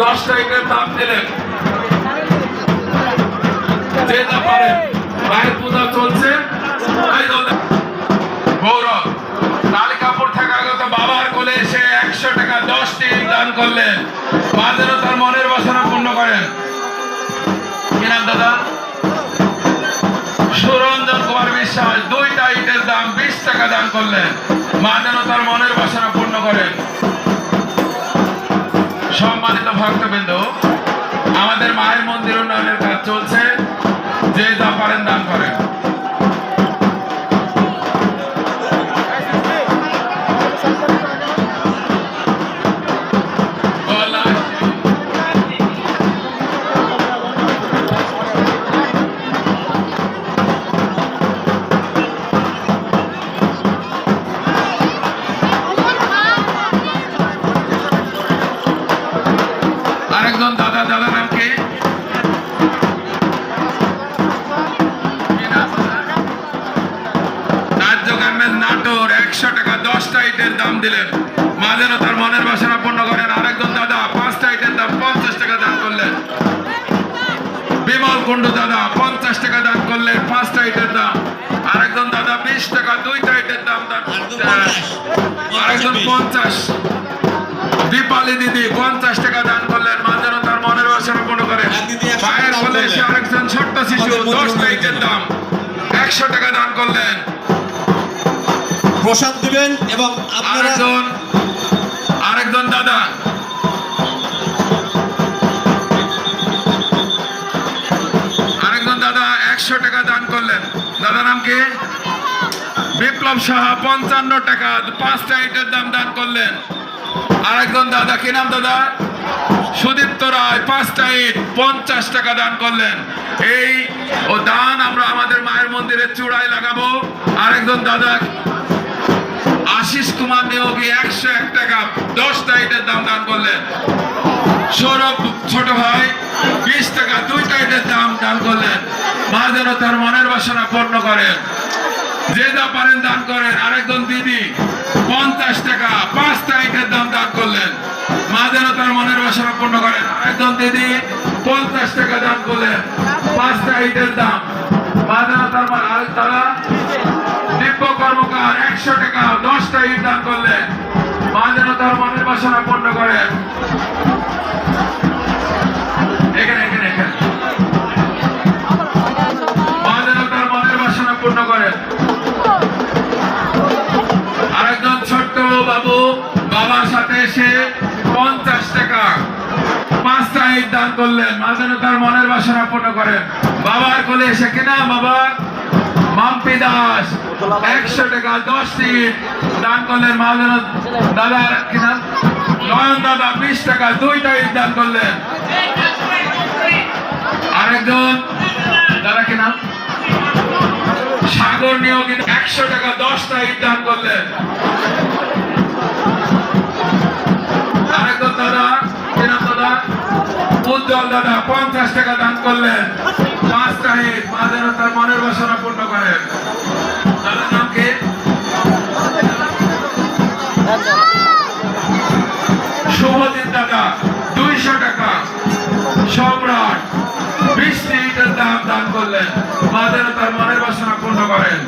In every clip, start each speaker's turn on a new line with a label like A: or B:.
A: দশটা ইটের দাম দিলেন। যে পূজা চলছে। গৌরব কালিকাপুর থেকে আগত বাবার কোলে এসে একশো টাকা দশটি দান করলেন। মা তার মনের বাসনা পূর্ণ করেন। কিনাম দাদা? সুরঞ্জন কুমার বিশ্বাস, দুইটা ইটের দাম বিশ টাকা দান করলেন। মা যেন তার মনের বাসনা পূর্ণ করেন। সম্মানিত ভক্তবৃন্দ আমাদের মায়ের মন্দির উন্নয়নের ইটের দাম দিলেন। মা যেন তার মনের বাসনা পূর্ণ করেন। আরেকজন দাদা পাঁচটা ইটের দাম পঞ্চাশ টাকা দান করলেন। বিমল কুণ্ডু দাদা পঞ্চাশ টাকা দান করলেন পাঁচটা ইটের দাম। আরেকজন দাদা বিশ টাকা দুইটা ইটের দাম দান আরেকজন পঞ্চাশ। দীপালি দিদি পঞ্চাশ টাকা দান করলেন। মা যেন তার মনের বাসনা পূর্ণ করেন। মায়ের বলে
B: করলেন।
A: আরেকজন ছোট্ট শিশু দশ লাইটের দাম। একশো টাকা দান করলেন।
B: প্রসাদ দিবেন এবং আপনারা
A: আরেকজন দাদা। দাদা একশো টাকা দান করলেন। দাদা বিপ্লব সাহা, পঞ্চান্ন টাকা, পাঁচটা দাম দান করলেন। দাদা নাম দাদা? সুদীপ্ত রায়, পাঁচটা পঞ্চাশ টাকা দান করলেন। এই ও দান আমরা আমাদের মায়ের মন্দিরের চূড়ায় লাগাবো। আরেকজন দাদা আশিস কুমার নিয়োগী একশো এক টাকা। দশটা ইটের দাম দান করলেন সৌরভ ছোট ভাই বিশ টাকা দুইটা ইটের দাম দান করলেন মা তার মনের বাসনা পূর্ণ করেন যে যা পারেন দান করেন। আরেকজন দিদি, পঞ্চাশ টাকা, পাঁচ ইটের দাম দান করলেন। মা তার মনের বাসনা পূর্ণ করেন আরেকজন দিদি, পঞ্চাশ টাকা দান করলেন। পাঁচ ইটের দাম। মা যেন তার তারা আরেকজন ছোট্ট বাবু বাবার সাথে এসে পঞ্চাশ টাকা, পাঁচটা ইট দান করলেন মা যেন তার মনের বাসনা পূর্ণ করেন বাবার কোলে এসে কিনা বাবা, মাম্পি দাস। একশো টাকা, দশ ইট দান করলেন মা দাদা কিনা নয়ন দাদা, বিশ টাকা দুইটা ইট দান করলেন। আরেকজন, দাদা কিনা সাগর নিয়োগী একশো টাকা দশটা দান করলেন। আরেকজন দাদা কি নাম দাদা, উজ্জ্বল দাদা, পঞ্চাশ টাকা দান করলেন। পাঁচটা ইট মা যেন তার মনের বাসনা পূর্ণ করেন। করলেন যেন তার মনের বাসনা পূর্ণ করেন।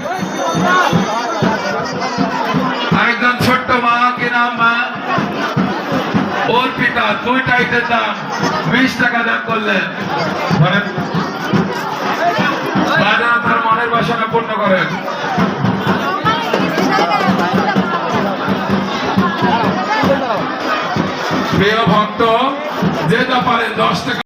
A: আরেকজন ছোট্ট মা, কি নাম মা? অর্পিতা দুইটা ইটের দাম বিশ টাকা দান করলেন। তার মনের বাসনা পূর্ণ করেন। প্রিয় ভক্ত, যে যা পারেন দশ টাকা